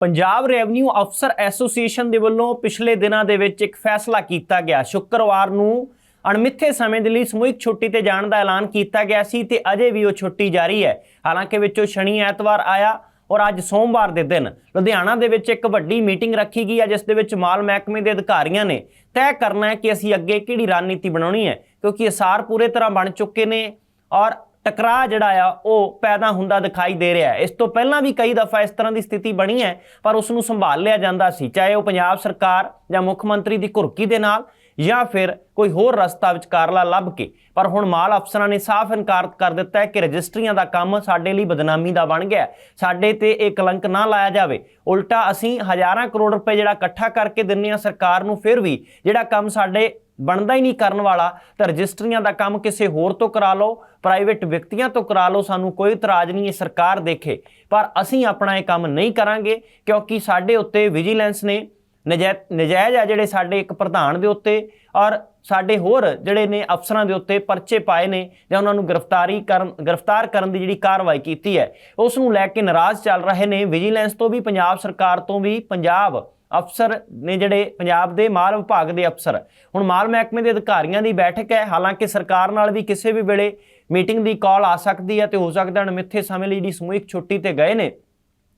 Punjab revenue officer association ਦੇ ਵੱਲੋਂ ਪਿਛਲੇ ਦਿਨਾਂ ਦੇ ਵਿੱਚ ਇੱਕ ਫੈਸਲਾ ਕੀਤਾ ਗਿਆ। ਸ਼ੁੱਕਰਵਾਰ ਨੂੰ ਅਣਮਿੱਥੇ ਸਮੇਂ ਦੇ ਲਈ ਸਮੂਹਿਕ ਛੁੱਟੀ ਤੇ ਜਾਣ ਦਾ ਐਲਾਨ ਕੀਤਾ ਗਿਆ ਸੀ ਤੇ ਅਜੇ ਵੀ ਉਹ ਛੁੱਟੀ ਜਾਰੀ ਹੈ। ਹਾਲਾਂਕਿ ਵਿੱਚੋਂ ਸ਼ਨੀ ਐਤਵਾਰ ਆਇਆ ਔਰ ਅੱਜ ਸੋਮਵਾਰ ਦੇ ਦਿਨ ਲੁਧਿਆਣਾ ਦੇ ਵਿੱਚ ਇੱਕ ਵੱਡੀ ਮੀਟਿੰਗ ਰੱਖੀ ਗਈ ਹੈ, ਜਿਸ ਦੇ ਵਿੱਚ ਮਾਲ ਮਹਿਕਮੇ ਦੇ ਅਧਿਕਾਰੀਆਂ ਨੇ ਤੈਅ ਕਰਨਾ ਹੈ ਕਿ ਅਸੀਂ ਅੱਗੇ ਕਿਹੜੀ ਰਣਨੀਤੀ ਬਣਾਉਣੀ ਹੈ, ਕਿਉਂਕਿ ਅਸਾਰ ਪੂਰੇ ਤਰ੍ਹਾਂ ਬਣ ਚੁੱਕੇ ਨੇ ਔਰ ਟਕਰਾਅ ਜਿਹੜਾ ਆ, ਉਹ ਪੈਦਾ ਹੁੰਦਾ ਦਿਖਾਈ ਦੇ ਰਿਹਾ ਹੈ। ਇਸ ਤੋਂ ਪਹਿਲਾਂ ਵੀ ਕਈ ਦਫਾ ਇਸ ਤਰ੍ਹਾਂ ਦੀ ਸਥਿਤੀ ਬਣੀ ਹੈ, ਪਰ ਉਸ ਨੂੰ ਸੰਭਾਲ ਲਿਆ ਜਾਂਦਾ ਸੀ, ਚਾਹੇ ਉਹ ਪੰਜਾਬ ਸਰਕਾਰ ਜਾਂ ਮੁੱਖ ਮੰਤਰੀ ਦੀ ਘੁਰਕੀ ਦੇ ਨਾਲ ਜਾਂ ਫਿਰ ਕੋਈ ਹੋਰ ਰਸਤਾ ਵਿਚਕਾਰਲਾ ਲੱਭ ਕੇ। ਪਰ ਹੁਣ ਮਾਲ ਅਫਸਰਾਂ ਨੇ ਸਾਫ਼ ਇਨਕਾਰ ਕਰ ਦਿੱਤਾ ਹੈ ਕਿ ਰਜਿਸਟਰੀਆਂ ਦਾ ਕੰਮ ਸਾਡੇ ਲਈ ਬਦਨਾਮੀ ਦਾ ਬਣ ਗਿਆ ਸਾਡੇ ਤੇ ਇਹ ਕਲੰਕ ਨਾ ਲਾਇਆ ਜਾਵੇ। ਉਲਟਾ ਅਸੀਂ ਹਜ਼ਾਰਾਂ ਕਰੋੜ ਰੁਪਏ ਜਿਹੜਾ ਇਕੱਠਾ ਕਰਕੇ ਦਿੰਨੇ ਆ ਸਰਕਾਰ ਨੂੰ, ਫਿਰ ਵੀ ਜਿਹੜਾ ਕੰਮ ਸਾਡੇ ਬਣਦਾ ਹੀ ਨਹੀਂ ਕਰਨ ਵਾਲਾ, ਤਾਂ ਰਜਿਸਟਰੀਆਂ ਦਾ ਕੰਮ ਕਿਸੇ ਹੋਰ ਤੋਂ ਕਰਾ ਲਓ ਪ੍ਰਾਈਵੇਟ ਵਿਅਕਤੀਆਂ ਤੋਂ ਕਰਾ ਲਓ, ਸਾਨੂੰ ਕੋਈ ਇਤਰਾਜ਼ ਨਹੀਂ ਇਹ ਸਰਕਾਰ ਦੇਖੇ। ਪਰ ਅਸੀਂ ਆਪਣਾ ਇਹ ਕੰਮ ਨਹੀਂ ਕਰਾਂਗੇ, ਕਿਉਂਕਿ ਸਾਡੇ ਉੱਤੇ ਵਿਜੀਲੈਂਸ ਨੇ ਨਜਾਇ- ਨਜਾਇਜ਼ ਆ ਜਿਹੜੇ ਸਾਡੇ ਇੱਕ ਪ੍ਰਧਾਨ ਦੇ ਉੱਤੇ, ਔਰ ਸਾਡੇ ਹੋਰ ਜਿਹੜੇ ਨੇ ਅਫਸਰਾਂ ਦੇ ਉੱਤੇ ਪਰਚੇ ਪਾਏ ਨੇ, ਜਾਂ ਉਹਨਾਂ ਨੂੰ ਗ੍ਰਿਫਤਾਰੀ ਕਰਨ, ਗ੍ਰਿਫਤਾਰ ਕਰਨ ਦੀ ਜਿਹੜੀ ਕਾਰਵਾਈ ਕੀਤੀ ਹੈ, ਉਸ ਨੂੰ ਲੈ ਕੇ ਨਾਰਾਜ਼ ਚੱਲ ਰਹੇ ਨੇ ਵਿਜੀਲੈਂਸ ਤੋਂ ਵੀ ਪੰਜਾਬ ਸਰਕਾਰ ਤੋਂ ਵੀ ਪੰਜਾਬ ਅਫਸਰ ਨੇ ਜਿਹੜੇ ਪੰਜਾਬ ਦੇ ਮਾਲ ਵਿਭਾਗ ਦੇ ਅਫਸਰ। ਹੁਣ ਮਾਲ ਮਹਿਕਮੇ ਦੇ ਅਧਿਕਾਰੀਆਂ ਦੀ ਬੈਠਕ ਹੈ। ਹਾਲਾਂਕਿ ਸਰਕਾਰ ਨਾਲ ਵੀ ਕਿਸੇ ਵੀ ਵੇਲੇ ਮੀਟਿੰਗ ਦੀ ਕਾਲ ਆ ਸਕਦੀ ਹੈ ਤੇ ਹੋ ਸਕਦਾ ਅਣਮਿੱਥੇ ਸਮੇਂ ਲਈ ਜਿਹੜੀ ਸਮੂਹਿਕ ਛੁੱਟੀ ਤੇ ਗਏ ਨੇ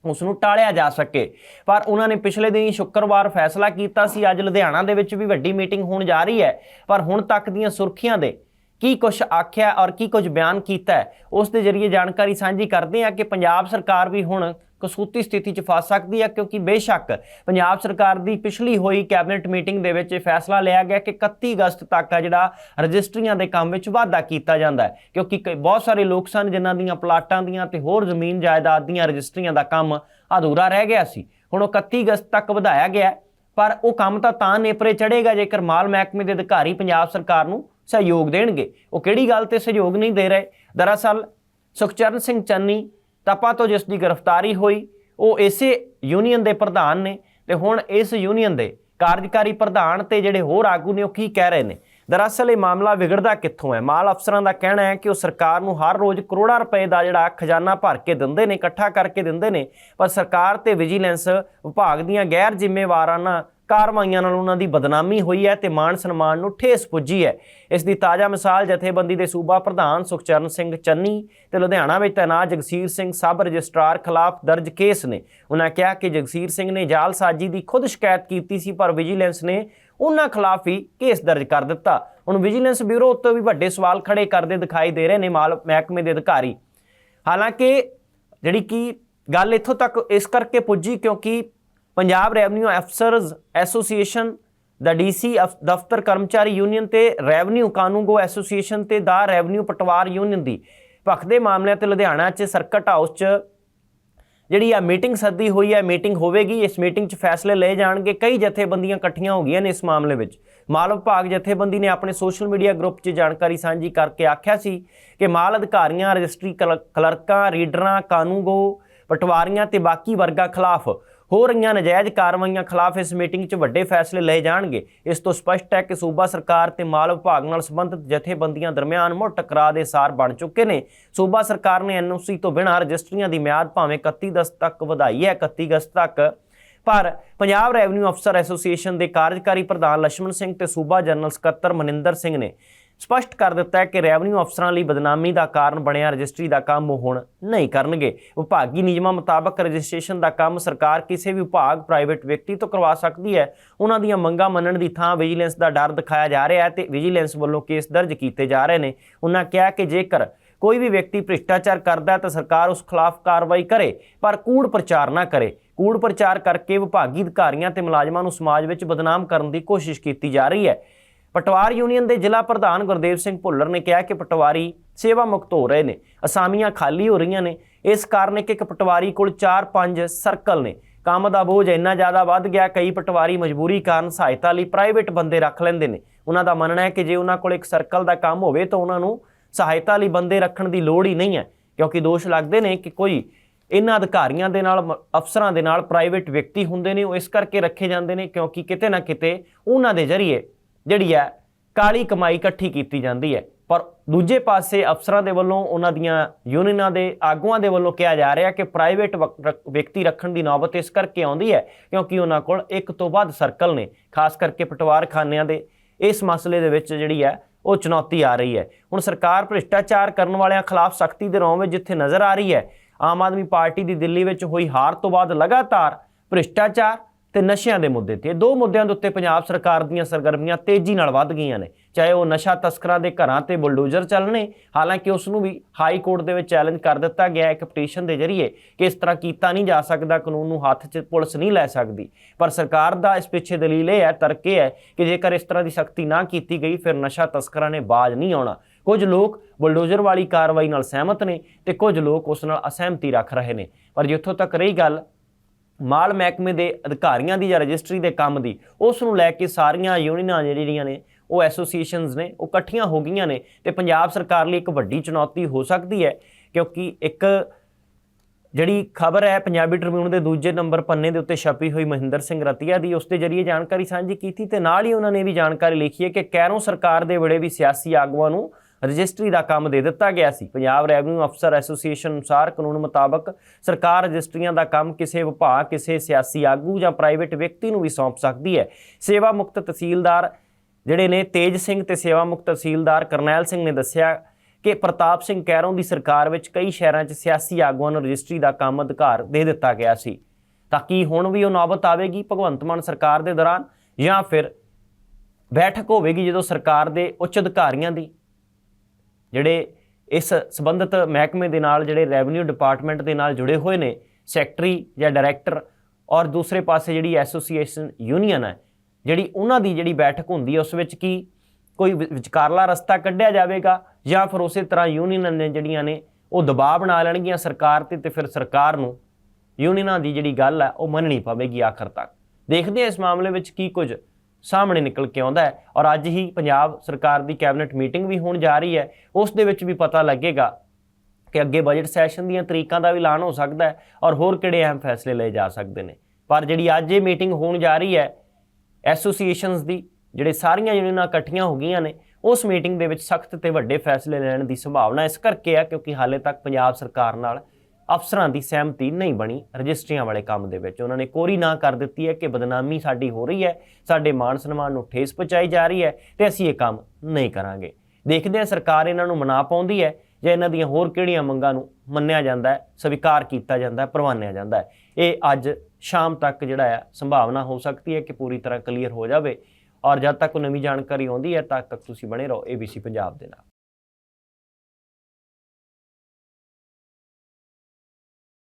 ਉਸ ਨੂੰ ਟਾਲਿਆ ਜਾ ਸਕੇ। ਪਰ ਉਹਨਾਂ ਨੇ ਪਿਛਲੇ ਦਿਨੀ ਸ਼ੁੱਕਰਵਾਰ ਫੈਸਲਾ ਕੀਤਾ ਸੀ। ਅੱਜ ਲੁਧਿਆਣਾ ਦੇ ਵਿੱਚ ਵੀ ਵੱਡੀ ਮੀਟਿੰਗ ਹੋਣ ਜਾ ਰਹੀ ਹੈ। ਪਰ ਹੁਣ ਤੱਕ ਦੀਆਂ ਸੁਰਖੀਆਂ ਦੇ ਕੀ ਕੁਝ ਆਖਿਆ ਔਰ ਕੀ ਕੁਝ ਬਿਆਨ ਕੀਤਾ ਹੈ, ਉਸ ਦੇ ਜ਼ਰੀਏ ਜਾਣਕਾਰੀ ਸਾਂਝੀ ਕਰਦੇ ਹਾਂ ਕਿ ਪੰਜਾਬ ਸਰਕਾਰ ਵੀ ਹੁਣ ਕਸੂਤੀ ਸਥਿਤੀ 'ਚ ਫਸ ਸਕਦੀ ਹੈ ਕਿਉਂਕਿ ਬੇਸ਼ੱਕ ਪੰਜਾਬ ਸਰਕਾਰ ਦੀ ਪਿਛਲੀ ਹੋਈ ਕੈਬਨਿਟ ਮੀਟਿੰਗ ਦੇ ਵਿੱਚ ਇਹ ਫੈਸਲਾ ਲਿਆ ਗਿਆ ਕਿ 31 ਅਗਸਤ ਤੱਕ ਆ ਜਿਹੜਾ ਰਜਿਸਟਰੀਆਂ ਦੇ ਕੰਮ ਵਿੱਚ ਵਾਧਾ ਕੀਤਾ ਜਾਂਦਾ ਹੈ, ਕਿਉਂਕਿ ਕਈ ਬਹੁਤ ਸਾਰੇ ਲੋਕ ਸਨ ਜਿਨ੍ਹਾਂ ਦੀਆਂ ਪਲਾਟਾਂ ਦੀਆਂ ਤੇ ਹੋਰ ਜ਼ਮੀਨ ਜਾਇਦਾਦ ਦੀਆਂ ਰਜਿਸਟਰੀਆਂ ਦਾ ਕੰਮ ਅਧੂਰਾ ਰਹਿ ਗਿਆ ਸੀ। ਹੁਣ ਉਹ 31 ਅਗਸਤ ਤੱਕ ਵਧਾਇਆ ਗਿਆ ਪਰ ਉਹ ਕੰਮ ਤਾਂ ਤਾਂ ਨੇਪਰੇ ਚੜੇਗਾ ਜੇਕਰ ਮਾਲ ਮਹਿਕਮੇ ਦੇ ਅਧਿਕਾਰੀ ਪੰਜਾਬ ਸਰਕਾਰ ਨੂੰ ਸਹਿਯੋਗ ਦੇਣਗੇ। ਉਹ ਕਿਹੜੀ ਗੱਲ ਤੇ ਸਹਿਯੋਗ ਨਹੀਂ ਦੇ ਰਹੇ? ਦਰਅਸਲ ਸੁਖਚਰਨ ਸਿੰਘ ਚੰਨੀ ਤਪਾ ਤੋਂ ਜਿਸ ਦੀ ਗ੍ਰਿਫਤਾਰੀ ਹੋਈ, ਉਹ ਇਸੇ ਯੂਨੀਅਨ ਦੇ ਪ੍ਰਧਾਨ ਨੇ ਤੇ ਹੁਣ ਇਸ ਯੂਨੀਅਨ ਦੇ ਕਾਰਜਕਾਰੀ ਪ੍ਰਧਾਨ ਤੇ ਜਿਹੜੇ ਹੋਰ ਆਗੂ ਨੇ, ਉਹ ਕੀ ਕਹਿ ਰਹੇ ਨੇ? ਦਰਅਸਲ ਇਹ ਮਾਮਲਾ ਵਿਗੜਦਾ ਕਿੱਥੋਂ ਹੈ? ਮਾਲ ਅਫਸਰਾਂ ਦਾ ਕਹਿਣਾ ਹੈ ਕਿ ਉਹ ਸਰਕਾਰ ਨੂੰ ਹਰ ਰੋਜ਼ ਕਰੋੜਾਂ ਰੁਪਏ ਦਾ ਜਿਹੜਾ ਖਜ਼ਾਨਾ ਭਰ ਕੇ ਦਿੰਦੇ ਨੇ, ਇਕੱਠਾ ਕਰਕੇ ਦਿੰਦੇ ਨੇ, ਪਰ ਸਰਕਾਰ ਤੇ ਵਿਜੀਲੈਂਸ ਵਿਭਾਗ ਦੀਆਂ ਗੈਰ ਜ਼ਿੰਮੇਵਾਰਾਨਾ ਕਾਰਵਾਈਆਂ ਨਾਲ ਉਹਨਾਂ ਦੀ ਬਦਨਾਮੀ ਹੋਈ ਹੈ ਤੇ ਮਾਣ ਸਨਮਾਨ ਨੂੰ ਠੇਸ ਪੁੱਜੀ ਹੈ। ਇਸ ਦੀ ਤਾਜ਼ਾ ਮਿਸਾਲ ਜਥੇਬੰਦੀ ਦੇ ਸੂਬਾ ਪ੍ਰਧਾਨ ਸੁਖਚਰਨ ਸਿੰਘ ਚੰਨੀ ਤੇ ਲੁਧਿਆਣਾ ਵਿੱਚ ਤੈਨਾਤ ਜਗਸੀਰ ਸਿੰਘ ਸਬ ਰਜਿਸਟਰਾਰ ਖਿਲਾਫ ਦਰਜ ਕੇਸ ਨੇ। ਉਹਨਾਂ ਕਿਹਾ ਕਿ ਜਗਸੀਰ ਸਿੰਘ ਨੇ ਜਾਲਸਾਜੀ ਦੀ ਖੁਦ ਸ਼ਿਕਾਇਤ ਕੀਤੀ ਸੀ, ਪਰ ਵਿਜੀਲੈਂਸ ਨੇ ਉਹਨਾਂ ਖਿਲਾਫ ਹੀ ਕੇਸ ਦਰਜ ਕਰ ਦਿੱਤਾ। ਹੁਣ ਵਿਜੀਲੈਂਸ ਬਿਊਰੋ ਉੱਤੇ ਵੀ ਵੱਡੇ ਸਵਾਲ ਖੜੇ ਕਰਦੇ ਦਿਖਾਈ ਦੇ ਰਹੇ ਨੇ ਮਾਲ ਮਹਿਕਮੇ ਦੇ ਅਧਿਕਾਰੀ। ਹਾਲਾਂਕਿ ਜਿਹੜੀ ਕਿ ਗੱਲ ਇੱਥੋਂ ਤੱਕ ਇਸ ਕਰਕੇ ਪੁੱਜੀ ਕਿਉਂਕਿ ਪੰਜਾਬ ਰੈਵਨਿਊ ਅਫਸਰਜ਼ ਐਸੋਸੀਏਸ਼ਨ ਦਾ ਡੀਸੀ ਦਫ਼ਤਰ ਕਰਮਚਾਰੀ ਯੂਨੀਅਨ ਤੇ ਰੈਵਨਿਊ ਕਾਨੂੰਗੋ ਐਸੋਸੀਏਸ਼ਨ ਤੇ ਦਾ ਰੈਵਨਿਊ ਪਟਵਾਰ ਯੂਨੀਅਨ ਦੀ। ਭਖ ਦੇ ਮਾਮਲਿਆਂ ਤੇ ਲੁਧਿਆਣਾ 'ਚ ਸਰਕਟ ਹਾਊਸ 'ਚ ਜਿਹੜੀ ਆ ਮੀਟਿੰਗ ਸੱਦੀ ਹੋਈ ਹੈ ਮੀਟਿੰਗ ਹੋਵੇਗੀ, ਇਸ ਮੀਟਿੰਗ 'ਚ ਫੈਸਲੇ ਲਏ ਜਾਣਗੇ। ਕਈ ਜਥੇਬੰਦੀਆਂ ਇਕੱਠੀਆਂ ਹੋ ਗਈਆਂ ਨੇ ਇਸ ਮਾਮਲੇ ਵਿੱਚ। ਮਾਲ ਵਿਭਾਗ ਜਥੇਬੰਦੀ ਨੇ ਆਪਣੇ ਸੋਸ਼ਲ ਮੀਡੀਆ ਗਰੁੱਪ 'ਚ ਜਾਣਕਾਰੀ ਸਾਂਝੀ ਕਰਕੇ ਆਖਿਆ ਸੀ ਕਿ ਮਾਲ ਅਧਿਕਾਰੀਆਂ, ਰਜਿਸਟਰੀ ਕਲ- ਕਲਰਕਾਂ ਰੀਡਰਾਂ ਕਾਨੂੰਗੋ, ਪਟਵਾਰੀਆਂ ਤੇ ਬਾਕੀ ਵਰਗਾਂ ਖਿਲਾਫ ਹੋ ਰਹੀਆਂ ਨਜਾਇਜ਼ ਕਾਰਵਾਈਆਂ ਖਿਲਾਫ ਇਸ ਮੀਟਿੰਗ 'ਚ ਵੱਡੇ ਫੈਸਲੇ ਲਏ ਜਾਣਗੇ। ਇਸ ਤੋਂ ਸਪਸ਼ਟ ਹੈ ਕਿ ਸੂਬਾ ਸਰਕਾਰ ਤੇ ਮਾਲ ਵਿਭਾਗ ਨਾਲ ਸੰਬੰਧਿਤ ਜਥੇਬੰਦੀਆਂ ਦਰਮਿਆਨ ਮੋਟ ਟਕਰਾਅ ਦੇ ਸਾਰ ਬਣ ਚੁੱਕੇ ਨੇ। ਸੂਬਾ ਸਰਕਾਰ ਨੇ ਐਨਓਸੀ ਤੋਂ ਬਿਨਾਂ ਰਜਿਸਟਰੀਆਂ ਦੀ ਮਿਆਦ ਭਾਵੇਂ 31 ਅਗਸਤ ਤੱਕ ਵਧਾਈ ਹੈ 31 ਅਗਸਤ ਤੱਕ। ਪਰ ਪੰਜਾਬ ਰੈਵਨਿਊ ਅਫਸਰ ਐਸੋਸੀਏਸ਼ਨ ਦੇ ਕਾਰਜਕਾਰੀ ਪ੍ਰਧਾਨ ਲక్ష్మణ ਸਿੰਘ ਤੇ ਸੂਬਾ ਜਨਰਲ ਸਕੱਤਰ ਮਨਿੰਦਰ ਸਿੰਘ ਨੇ ਸਪਸ਼ਟ ਕਰ ਦਿੱਤਾ ਹੈ ਕਿ ਰੈਵਨਿਊ ਅਫਸਰਾਂ ਲਈ ਬਦਨਾਮੀ ਦਾ ਕਾਰਨ ਬਣਿਆ, ਰਜਿਸਟਰੀ ਦਾ ਕੰਮ ਉਹ ਹੁਣ ਨਹੀਂ ਕਰਨਗੇ। ਵਿਭਾਗੀ ਨਿਯਮਾਂ ਮੁਤਾਬਕ ਰਜਿਸਟ੍ਰੇਸ਼ਨ ਦਾ ਕੰਮ ਸਰਕਾਰ ਕਿਸੇ ਵੀ ਵਿਭਾਗ, ਪ੍ਰਾਈਵੇਟ ਵਿਅਕਤੀ ਤੋਂ ਕਰਵਾ ਸਕਦੀ ਹੈ। ਉਹਨਾਂ ਦੀਆਂ ਮੰਗਾਂ ਮੰਨਣ ਦੀ ਥਾਂ ਵਿਜੀਲੈਂਸ ਦਾ ਡਰ ਦਿਖਾਇਆ ਜਾ ਰਿਹਾ ਹੈ ਤੇ ਵਿਜੀਲੈਂਸ ਵੱਲੋਂ ਕੇਸ ਦਰਜ ਕੀਤੇ ਜਾ ਰਹੇ ਨੇ। ਉਹਨਾਂ ਕਿਹਾ ਕਿ ਜੇਕਰ ਕੋਈ ਵੀ ਵਿਅਕਤੀ ਭ੍ਰਿਸ਼ਟਾਚਾਰ ਕਰਦਾ ਹੈ ਤਾਂ ਸਰਕਾਰ ਉਸ ਖਿਲਾਫ ਕਾਰਵਾਈ ਕਰੇ, ਪਰ ਕੂੜ ਪ੍ਰਚਾਰ ਨਾ ਕਰੇ। ਕੂੜ ਪ੍ਰਚਾਰ ਕਰਕੇ ਵਿਭਾਗੀ ਅਧਿਕਾਰੀਆਂ ਤੇ ਮੁਲਾਜ਼ਮਾਂ ਨੂੰ ਸਮਾਜ ਵਿੱਚ ਬਦਨਾਮ ਕਰਨ ਦੀ ਕੋਸ਼ਿਸ਼ ਕੀਤੀ ਜਾ ਰਹੀ ਹੈ। ਪਟਵਾਰ ਯੂਨੀਅਨ ਦੇ ਜ਼ਿਲ੍ਹਾ ਪ੍ਰਧਾਨ ਗੁਰਦੇਵ ਸਿੰਘ ਭੁੱਲਰ ਨੇ ਕਿਹਾ ਕਿ ਪਟਵਾਰੀ ਸੇਵਾ ਮੁਕਤ ਹੋ ਰਹੇ ਨੇ, ਅਸਾਮੀਆਂ ਖਾਲੀ ਹੋ ਰਹੀਆਂ ਨੇ। ਇਸ ਕਾਰਨ ਇੱਕ ਇੱਕ ਪਟਵਾਰੀ ਕੋਲ 4-5 ਸਰਕਲ ਨੇ। ਕੰਮ ਦਾ ਬੋਝ ਇੰਨਾ ਜ਼ਿਆਦਾ ਵੱਧ ਗਿਆ, ਕਈ ਪਟਵਾਰੀ ਮਜਬੂਰੀ ਕਾਰਨ ਸਹਾਇਤਾ ਲਈ ਪ੍ਰਾਈਵੇਟ ਬੰਦੇ ਰੱਖ ਲੈਂਦੇ ਨੇ। ਉਹਨਾਂ ਦਾ ਮੰਨਣਾ ਹੈ ਕਿ ਜੇ ਉਹਨਾਂ ਕੋਲ ਇੱਕ ਸਰਕਲ ਦਾ ਕੰਮ ਹੋਵੇ ਤਾਂ ਉਹਨਾਂ ਨੂੰ ਸਹਾਇਤਾ ਲਈ ਬੰਦੇ ਰੱਖਣ ਦੀ ਲੋੜ ਹੀ ਨਹੀਂ ਹੈ, ਕਿਉਂਕਿ ਦੋਸ਼ ਲੱਗਦੇ ਨੇ ਕਿ ਕੋਈ ਇਹਨਾਂ ਅਧਿਕਾਰੀਆਂ ਦੇ ਨਾਲ ਮ- ਅਫਸਰਾਂ ਦੇ ਨਾਲ ਪ੍ਰਾਈਵੇਟ ਵਿਅਕਤੀ ਹੁੰਦੇ ਨੇ, ਉਹ ਇਸ ਕਰਕੇ ਰੱਖੇ ਜਾਂਦੇ ਨੇ ਕਿਉਂਕਿ ਕਿਤੇ ਨਾ ਕਿਤੇ ਉਹਨਾਂ ਦੇ ਜ਼ਰੀਏ ਜਿਹੜੀ ਹੈ, ਕਾਲੀ ਕਮਾਈ ਇਕੱਠੀ ਕੀਤੀ ਜਾਂਦੀ ਹੈ। ਪਰ ਦੂਜੇ ਪਾਸੇ ਅਫਸਰਾਂ ਦੇ ਵੱਲੋਂ, ਉਹਨਾਂ ਦੀਆਂ ਯੂਨੀਅਨਾਂ ਦੇ ਆਗੂਆਂ ਦੇ ਵੱਲੋਂ ਕਿਹਾ ਜਾ ਰਿਹਾ ਕਿ ਪ੍ਰਾਈਵੇਟ ਵਿਅਕਤੀ ਰੱਖਣ ਦੀ ਨੌਬਤ ਇਸ ਕਰਕੇ ਆਉਂਦੀ ਹੈ, ਕਿਉਂਕਿ ਉਹਨਾਂ ਕੋਲ ਇੱਕ ਤੋਂ ਵੱਧ ਸਰਕਲ ਨੇ, ਖਾਸ ਕਰਕੇ ਪਟਵਾਰਖਾਨਿਆਂ ਦੇ। ਇਸ ਮਸਲੇ ਦੇ ਵਿੱਚ ਜਿਹੜੀ ਹੈ, ਉਹ ਚੁਣੌਤੀ ਆ ਰਹੀ ਹੈ। ਹੁਣ ਸਰਕਾਰ ਭ੍ਰਿਸ਼ਟਾਚਾਰ ਕਰਨ ਵਾਲਿਆਂ ਖਿਲਾਫ ਸਖਤੀ ਦੇ ਰੌਂ ਵਿੱਚ ਜਿੱਥੇ ਨਜ਼ਰ ਆ ਰਹੀ ਹੈ, ਆਮ ਆਦਮੀ ਪਾਰਟੀ ਦੀ ਦਿੱਲੀ ਵਿੱਚ ਹੋਈ ਹਾਰ ਤੋਂ ਬਾਅਦ ਲਗਾਤਾਰ ਭ੍ਰਿਸ਼ਟਾਚਾਰ ਤੇ ਨਸ਼ਿਆਂ ਦੇ ਮੁੱਦੇ ਤੇ। ਦੋ ਮੁੱਦਿਆਂ ਦੇ ਉੱਤੇ ਪੰਜਾਬ ਸਰਕਾਰ ਦੀਆਂ ਸਰਗਰਮੀਆਂ ਤੇਜ਼ੀ ਨਾਲ ਵੱਧ ਗਈਆਂ ਨੇ। ਚਾਹੇ ਉਹ ਨਸ਼ਾ ਤਸਕਰਾਂ ਦੇ ਘਰਾਂ ਤੇ ਬੁਲਡੋਜ਼ਰ ਚੱਲਣੇ, ਹਾਲਾਂਕਿ ਉਸ ਨੂੰ ਵੀ ਹਾਈ ਕੋਰਟ ਦੇ ਵਿੱਚ ਚੈਲੰਜ ਕਰ ਦਿੱਤਾ ਗਿਆ ਇੱਕ ਪਟੀਸ਼ਨ ਦੇ ਜ਼ਰੀਏ ਕਿ ਇਸ ਤਰ੍ਹਾਂ ਕੀਤਾ ਨਹੀਂ ਜਾ ਸਕਦਾ, ਕਾਨੂੰਨ ਨੂੰ ਹੱਥ 'ਚ ਪੁਲਿਸ ਨਹੀਂ ਲੈ ਸਕਦੀ। ਪਰ ਸਰਕਾਰ ਦਾ ਇਸ ਪਿੱਛੇ ਦਲੀਲ ਇਹ ਹੈ, ਤਰਕ ਇਹ ਹੈ ਕਿ ਜੇਕਰ ਇਸ ਤਰ੍ਹਾਂ ਦੀ ਸਖਤੀ ਨਾ ਕੀਤੀ ਗਈ, ਫਿਰ ਨਸ਼ਾ ਤਸਕਰਾਂ ਨੇ ਬਾਜ਼ ਨਹੀਂ ਆਉਣਾ। ਕੁਝ ਲੋਕ ਬੁਲਡੋਜ਼ਰ ਵਾਲੀ ਕਾਰਵਾਈ ਨਾਲ ਸਹਿਮਤ ਨੇ ਤੇ ਕੁਝ ਲੋਕ ਉਸ ਨਾਲ ਅਸਹਿਮਤੀ ਰੱਖ ਰਹੇ ਨੇ। ਪਰ ਜਿੱਥੋਂ ਤੱਕ ਰਹੀ ਗੱਲ ਮਾਲ ਮਹਿਕਮੇ ਦੇ ਅਧਿਕਾਰੀਆਂ ਦੀ ਜਾਂ ਰਜਿਸਟਰੀ ਦੇ ਕੰਮ ਦੀ, ਉਸ ਨੂੰ ਲੈ ਕੇ ਸਾਰੀਆਂ ਯੂਨੀਅਨਾਂ ਜਿਹੜੀਆਂ ਨੇ, ਉਹ ਐਸੋਸੀਏਸ਼ਨਸ ਨੇ, ਉਹ ਇਕੱਠੀਆਂ ਹੋ ਗਈਆਂ ਨੇ ਤੇ ਪੰਜਾਬ ਸਰਕਾਰ ਲਈ ਇੱਕ ਵੱਡੀ ਚੁਣੌਤੀ ਹੋ ਸਕਦੀ ਹੈ, ਕਿਉਂਕਿ ਇੱਕ ਜਿਹੜੀ ਖਬਰ ਹੈ ਪੰਜਾਬੀ ਟ੍ਰਿਬਿਊਨ ਦੇ ਦੂਜੇ ਨੰਬਰ ਪੰਨੇ ਦੇ ਉੱਤੇ ਛਪੀ ਹੋਈ ਮਹਿੰਦਰ ਸਿੰਘ ਰਤੀਆ ਦੀ, ਉਸ ਦੇ ਜਰੀਏ ਜਾਣਕਾਰੀ ਸਾਂਝੀ ਕੀਤੀ ਤੇ ਨਾਲ ਹੀ ਉਹਨਾਂ ਨੇ ਵੀ ਜਾਣਕਾਰੀ ਲਿਖੀ ਹੈ ਕਿ ਕੈਰੋਂ ਸਰਕਾਰ ਦੇ ਵੇਲੇ ਵੀ ਸਿਆਸੀ ਆਗੂਆਂ ਨੂੰ ਰਜਿਸਟਰੀ ਦਾ ਕੰਮ ਦੇ ਦਿੱਤਾ ਗਿਆ ਸੀ। ਪੰਜਾਬ ਰੈਵਨਿਊ ਅਫਸਰ ਐਸੋਸੀਏਸ਼ਨ ਅਨੁਸਾਰ ਕਾਨੂੰਨ ਮੁਤਾਬਕ ਸਰਕਾਰ ਰਜਿਸਟਰੀਆਂ ਦਾ ਕੰਮ ਕਿਸੇ ਵਿਭਾਗ, ਕਿਸੇ ਸਿਆਸੀ ਆਗੂ ਜਾਂ ਪ੍ਰਾਈਵੇਟ ਵਿਅਕਤੀ ਨੂੰ ਵੀ ਸੌਂਪ ਸਕਦੀ ਹੈ। ਸੇਵਾ ਮੁਕਤ ਤਹਿਸੀਲਦਾਰ ਜਿਹੜੇ ਨੇ, ਤੇਜ ਸਿੰਘ ਤੇ ਸੇਵਾ ਮੁਕਤ ਤਹਿਸੀਲਦਾਰ ਕਰਨੈਲ ਸਿੰਘ ਨੇ ਦੱਸਿਆ ਕਿ ਪ੍ਰਤਾਪ ਸਿੰਘ ਕੈਰੋਂ ਦੀ ਸਰਕਾਰ ਵਿੱਚ ਕਈ ਸ਼ਹਿਰਾਂ 'ਚ ਸਿਆਸੀ ਆਗੂਆਂ ਨੂੰ ਰਜਿਸਟਰੀ ਦਾ ਕੰਮ ਅਧਿਕਾਰ ਦੇ ਦਿੱਤਾ ਗਿਆ ਸੀ। ਤਾਂ ਕੀ ਹੁਣ ਵੀ ਉਹ ਨੌਬਤ ਆਵੇਗੀ ਭਗਵੰਤ ਮਾਨ ਸਰਕਾਰ ਦੇ ਦੌਰਾਨ ਜਾਂ ਫਿਰ ਬੈਠਕ ਹੋਵੇਗੀ ਜਦੋਂ ਸਰਕਾਰ ਦੇ ਉੱਚ ਅਧਿਕਾਰੀਆਂ ਦੀ? ਜਿਹੜੇ ਇਸ ਸੰਬੰਧਿਤ ਮਹਿਕਮੇ ਦੇ ਨਾਲ, ਜਿਹੜੇ ਰੈਵਨਿਊ ਡਿਪਾਰਟਮੈਂਟ ਦੇ ਨਾਲ ਜੁੜੇ ਹੋਏ ਨੇ ਸੈਕਟਰੀ ਜਾਂ ਡਾਇਰੈਕਟਰ ਔਰ ਦੂਸਰੇ ਪਾਸੇ ਜਿਹੜੀ ਐਸੋਸੀਏਸ਼ਨ ਯੂਨੀਅਨ ਹੈ, ਜਿਹੜੀ ਉਹਨਾਂ ਦੀ ਜਿਹੜੀ ਬੈਠਕ ਹੁੰਦੀ ਹੈ, ਉਸ ਵਿੱਚ ਕੀ ਕੋਈ ਵਿਚਕਾਰਲਾ ਰਸਤਾ ਕੱਢਿਆ ਜਾਵੇਗਾ ਜਾਂ ਫਿਰ ਉਸੇ ਤਰ੍ਹਾਂ ਯੂਨੀਅਨ ਨੇ ਜਿਹੜੀਆਂ ਨੇ, ਉਹ ਦਬਾਅ ਬਣਾ ਲੈਣਗੀਆਂ ਸਰਕਾਰ ਤੇ ਤੇ ਫਿਰ ਸਰਕਾਰ ਨੂੰ ਯੂਨੀਅਨਾਂ ਦੀ ਜਿਹੜੀ ਗੱਲ ਹੈ, ਉਹ ਮੰਨਣੀ ਪਵੇਗੀ ਆਖਰ ਤੱਕ। ਦੇਖਦੇ ਹਾਂ ਇਸ ਮਾਮਲੇ ਵਿੱਚ ਕੀ ਕੁਝ ਸਾਹਮਣੇ ਨਿਕਲ ਕੇ ਆਉਂਦਾ ਹੈ ਔਰ ਅੱਜ ਹੀ ਪੰਜਾਬ ਸਰਕਾਰ ਦੀ ਕੈਬਨਿਟ ਮੀਟਿੰਗ ਵੀ ਹੋਣ ਜਾ ਰਹੀ ਹੈ। ਉਸ ਦੇ ਵਿੱਚ ਵੀ ਪਤਾ ਲੱਗੇਗਾ ਕਿ ਅੱਗੇ ਬਜਟ ਸੈਸ਼ਨ ਦੀਆਂ ਤਰੀਕਾਂ ਦਾ ਵੀ ਐਲਾਨ ਹੋ ਸਕਦਾ ਹੈ ਔਰ ਹੋਰ ਕਿਹੜੇ ਅਹਿਮ ਫੈਸਲੇ ਲਏ ਜਾ ਸਕਦੇ ਨੇ। ਪਰ ਜਿਹੜੀ ਅੱਜ ਇਹ ਮੀਟਿੰਗ ਹੋਣ ਜਾ ਰਹੀ ਹੈ ਐਸੋਸੀਏਸ਼ਨਸ ਦੀ, ਜਿਹੜੇ ਸਾਰੀਆਂ ਯੂਨੀਅਨਾਂ ਇਕੱਠੀਆਂ ਹੋ ਗਈਆਂ ਨੇ, ਉਸ ਮੀਟਿੰਗ ਦੇ ਵਿੱਚ ਸਖਤ ਤੇ ਵੱਡੇ ਫੈਸਲੇ ਲੈਣ ਦੀ ਸੰਭਾਵਨਾ ਇਸ ਕਰਕੇ ਹੈ ਕਿਉਂਕਿ ਹਾਲੇ ਤੱਕ ਪੰਜਾਬ ਸਰਕਾਰ ਨਾਲ ਅਫਸਰਾਂ ਦੀ ਸਹਿਮਤੀ ਨਹੀਂ ਬਣੀ ਰਜਿਸਟਰੀਆਂ ਵਾਲੇ ਕੰਮ ਦੇ ਵਿੱਚ। ਉਹਨਾਂ ਨੇ ਕੋਰੀ ਨਾ ਕਰ ਦਿੱਤੀ ਹੈ ਕਿ ਬਦਨਾਮੀ ਸਾਡੀ ਹੋ ਰਹੀ ਹੈ, ਸਾਡੇ ਮਾਣ ਸਨਮਾਨ ਨੂੰ ਠੇਸ ਪਹੁੰਚਾਈ ਜਾ ਰਹੀ ਹੈ ਤੇ ਅਸੀਂ ਇਹ ਕੰਮ ਨਹੀਂ ਕਰਾਂਗੇ। ਦੇਖਦੇ ਹਾਂ ਸਰਕਾਰ ਇਹਨਾਂ ਨੂੰ ਮਨਾ ਪਾਉਂਦੀ ਹੈ ਜਾਂ ਇਹਨਾਂ ਦੀਆਂ ਹੋਰ ਕਿਹੜੀਆਂ ਮੰਗਾਂ ਨੂੰ ਮੰਨਿਆ ਜਾਂਦਾ ਹੈ, ਸਵੀਕਾਰ ਕੀਤਾ ਜਾਂਦਾ ਹੈ, ਪ੍ਰਵਾਨਿਆ ਜਾਂਦਾ ਹੈ। ਇਹ ਅੱਜ ਸ਼ਾਮ ਤੱਕ ਜਿਹੜਾ ਹੈ, ਸੰਭਾਵਨਾ ਹੋ ਸਕਦੀ ਹੈ ਕਿ ਪੂਰੀ ਤਰ੍ਹਾਂ ਕਲੀਅਰ ਹੋ ਜਾਵੇ ਔਰ ਜਦ ਤੱਕ ਕੋਈ ਨਵੀਂ ਜਾਣਕਾਰੀ ਆਉਂਦੀ ਹੈ, ਤਦ ਤੱਕ ਤੁਸੀਂ ਬਣੇ ਰਹੋ ABC ਪੰਜਾਬ ਦੇ ਨਾਲ।